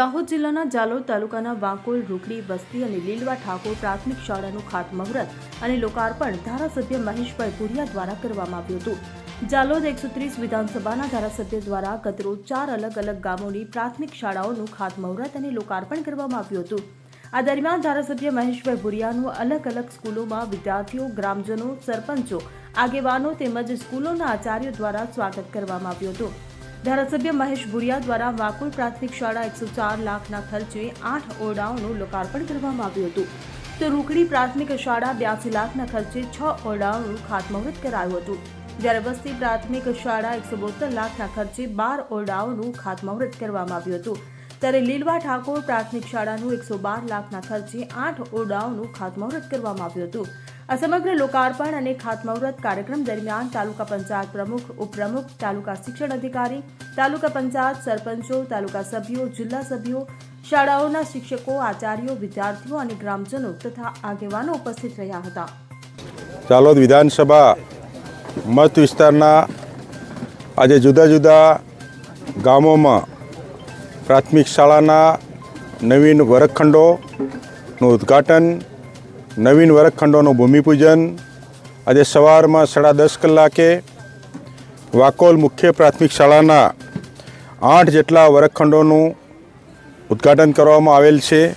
દાહોદ જિલ્લાના જાલોદ તાલુકાના વાંકોલ, રૂકડી, વસ્તી અને લીલવા ઠાકોર પ્રાથમિક શાળાનું ખાતમુહૂર્ત અને લોકાર્પણ ધારાસભ્ય મહેશભાઈ ભુરિયા દ્વારા કરવામાં આવ્યું હતું. જાલોદ એકસો ત્રીસ વિધાનસભાના ધારાસભ્ય દ્વારા ગતરોજ ચાર અલગ અલગ ગામોની પ્રાથમિક શાળાઓનું ખાતમુહૂર્ત અને લોકાર્પણ કરવામાં આવ્યું હતું. આ દરમિયાન ધારાસભ્ય મહેશભાઈ ભુરિયાનું અલગ અલગ સ્કૂલોમાં વિદ્યાર્થીઓ, ગ્રામજનો, સરપંચો, આગેવાનો તેમજ સ્કૂલોના આચાર્યો દ્વારા સ્વાગત કરવામાં આવ્યું હતું. ધારાસભ્ય મહેશ ભુરિયા દ્વારા વાકુલ પ્રાથમિક શાળા એકસો ચાર લાખના ખર્ચે આઠ ઓરડાઓનું લોકાર્પણ કરવામાં આવ્યું હતું. તો રૂકડી પ્રાથમિક શાળા બ્યાસી લાખના ખર્ચે છ ઓરડાઓનું ખાતમુહૂર્ત કરાયું હતું. જ્યારે વસ્તી પ્રાથમિક શાળા એકસો બોતેર લાખના ખર્ચે બાર ઓરડાઓનું ખાતમુહૂર્ત કરવામાં આવ્યું હતું. ત્યારે લીલવા ઠાકોર પ્રાથમિક શાળાનું એકસો બાર લાખના ખર્ચે આઠ ઓરડાઓનું ખાતમુહૂર્ત કરવામાં આવ્યું હતું. આ સમગ્ર લોકાર્પણ અને ખાતમુહૂર્ત કાર્યક્રમ દરમિયાન તાલુકા પંચાયત પ્રમુખ, ઉપપ્રમુખ, તાલુકા શિક્ષણ અધિકારી, તાલુકા પંચાયત સરપંચો, તાલુકા સભ્યો, જિલ્લા સભ્યો, શાળાઓના શિક્ષકો, આચાર્યો, વિદ્યાર્થીઓ અને ગ્રામજનો તથા આગેવાનો ઉપસ્થિત રહ્યા હતા. ચાલોદ વિધાનસભા મત વિસ્તારના આજે જુદા જુદા ગામોમાં પ્રાથમિક શાળાના નવીન વર્ગખંડોનું ઉદ્ઘાટન નવીન વર્ગખંડોનું ભૂમિપૂજન. આજે સવારમાં સાડા દસ કલાકે વાકોલ મુખ્ય પ્રાથમિક શાળાના આઠ જેટલા વર્ગખંડોનું ઉદ્ઘાટન કરવામાં આવેલ છે.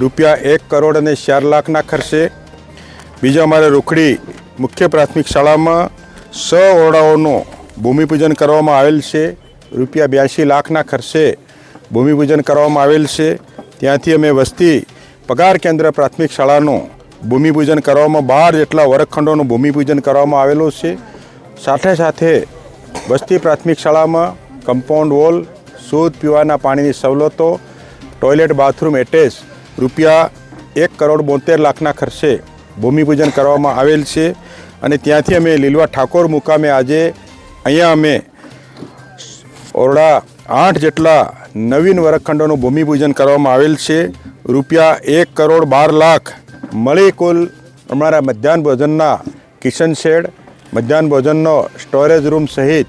રૂપિયા એક કરોડ અને ચાર લાખના ખર્ચે બીજા અમારે રૂખડી મુખ્ય પ્રાથમિક શાળામાં સ ઓરડાઓનું ભૂમિપૂજન કરવામાં આવેલ છે. રૂપિયા બ્યાસી લાખના ખર્ચે ભૂમિપૂજન કરવામાં આવેલ છે. ત્યાંથી અમે વસ્તી પગાર કેન્દ્ર પ્રાથમિક શાળાનું ભૂમિપૂજન કરવામાં બાર જેટલા વર્ગખંડોનું ભૂમિપૂજન કરવામાં આવેલું છે. સાથે સાથે વસ્તી પ્રાથમિક શાળામાં કમ્પાઉન્ડ વોલ શુદ્ધ પીવાના પાણીની સવલતો, ટોયલેટ બાથરૂમ એટેચ રૂપિયા એક કરોડ બોતેર લાખના ખર્ચે ભૂમિપૂજન કરવામાં આવેલ છે. અને ત્યાંથી અમે લીલવા ઠાકોર મુકામે આજે અહીંયા અમે ઓરડા આઠ જેટલા નવીન વર્ગખંડોનું ભૂમિપૂજન કરવામાં આવેલ છે. રૂપિયા એક કરોડ બાર લાખ મળી કુલ અમારા મધ્યાહન ભોજનના કિચન શેડ, મધ્યાહન ભોજનનો સ્ટોરેજ રૂમ સહિત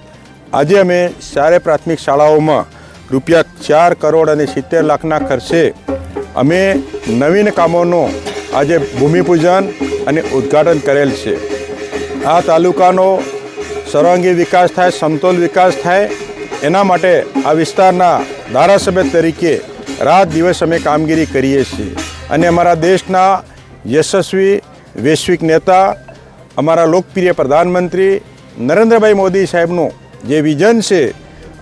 આજે અમે ચારે પ્રાથમિક શાળાઓમાં રૂપિયા ચાર કરોડ અને સિત્તેર લાખના ખર્ચે અમે નવીન કામોનું આજે ભૂમિપૂજન અને ઉદ્ઘાટન કરેલ છે. આ તાલુકાનો સર્વાંગી વિકાસ થાય, સમતોલ વિકાસ થાય, એના માટે આ વિસ્તારના ધારાસભ્ય તરીકે રાત દિવસ અમે કામગીરી કરીએ છીએ. અને અમારા દેશના યશસ્વી વૈશ્વિક નેતા, અમારા લોકપ્રિય પ્રધાનમંત્રી નરેન્દ્રભાઈ મોદી સાહેબનું જે વિઝન છે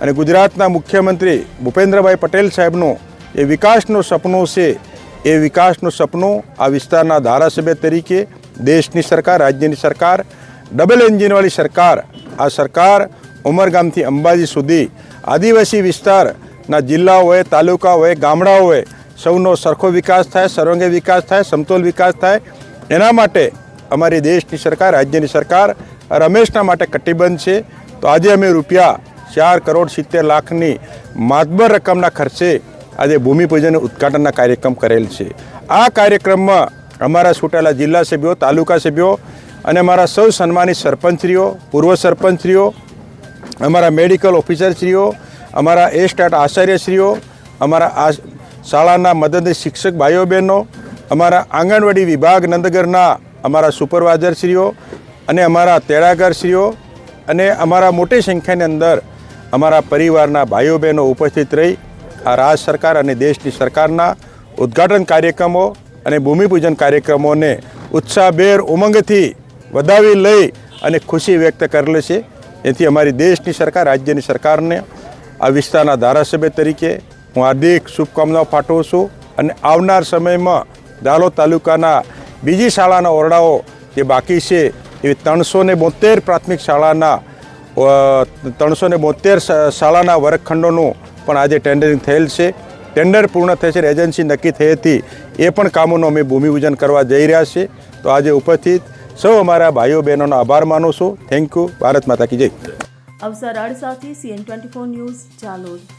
અને ગુજરાતના મુખ્યમંત્રી ભૂપેન્દ્રભાઈ પટેલ સાહેબનું એ વિકાસનું સપનું છે, એ વિકાસનું સપનું આ વિસ્તારના ધારાસભ્ય તરીકે દેશની સરકાર, રાજ્યની સરકાર, ડબલ એન્જિનવાળી સરકાર, આ સરકાર ઉમરગામથી અંબાજી સુધી આદિવાસી વિસ્તારના જિલ્લા હોય તાલુકા હોય ગામડાઓ હોય સૌનો સરખો વિકાસ થાય સર્વાંગી વિકાસ થાય, સમતોલ વિકાસ થાય. એના માટે અમારી દેશની સરકાર, રાજ્યની સરકાર, રમેશના માટે કટિબંધ છે. તો આજે અમે રૂપિયા ચાર કરોડ સિત્તેર લાખની માતબર રકમના ખર્ચે આજે ભૂમિપૂજન ઉદ્ઘાટનના કાર્યક્રમ કરેલ છે. આ કાર્યક્રમમાં અમારા છૂટેલા જિલ્લા સભ્યો, તાલુકા સભ્યો અને અમારા સૌ સન્માનિત સરપંચશ્રીઓ, પૂર્વ સરપંચશ્રીઓ, અમારા મેડિકલ ઓફિસરશ્રીઓ, અમારા એ સ્ટાર્ટ આચાર્યશ્રીઓ, અમારા આ શાળાના મદદની શિક્ષક ભાઈઓ બહેનો અમારા આંગણવાડી વિભાગ નંદગરના અમારા સુપરવાઇઝરશ્રીઓ અને અમારા તેડાગરશ્રીઓ અને અમારા મોટી સંખ્યાની અંદર અમારા પરિવારના ભાઈઓ બહેનો ઉપસ્થિત રહી આ રાજ્ય સરકાર અને દેશની સરકારના ઉદ્ઘાટન કાર્યક્રમો અને ભૂમિપૂજન કાર્યક્રમોને ઉત્સાહભેર ઉમંગથી વધાવી લઈ અને ખુશી વ્યક્ત કરેલી છે. એથી અમારી દેશની સરકાર, રાજ્યની સરકારને આ વિસ્તારના ધારાસભ્ય તરીકે હું હાર્દિક શુભકામનાઓ પાઠવું છું અને આવનાર સમયમાં દાલોદ તાલુકાના બીજી શાળાના ઓરડાઓ જે બાકી છે એવી ત્રણસો ને બોતેર પ્રાથમિક શાળાના ત્રણસો ને બોતેર શાળાના વર્ગખંડોનું પણ આજે ટેન્ડરિંગ થયેલ છે. ટેન્ડર પૂર્ણ થશે એજન્સી નક્કી થઈ હતી. એ પણ કામોનું અમે ભૂમિપૂજન કરવા જઈ રહ્યા છીએ. તો આજે ઉપસ્થિત સૌ અમારા ભાઈઓ બહેનોનો આભાર માનું છું. થેન્ક યુ ભારત માતા કી જય. અવસર અડ CN twenty four news Jalod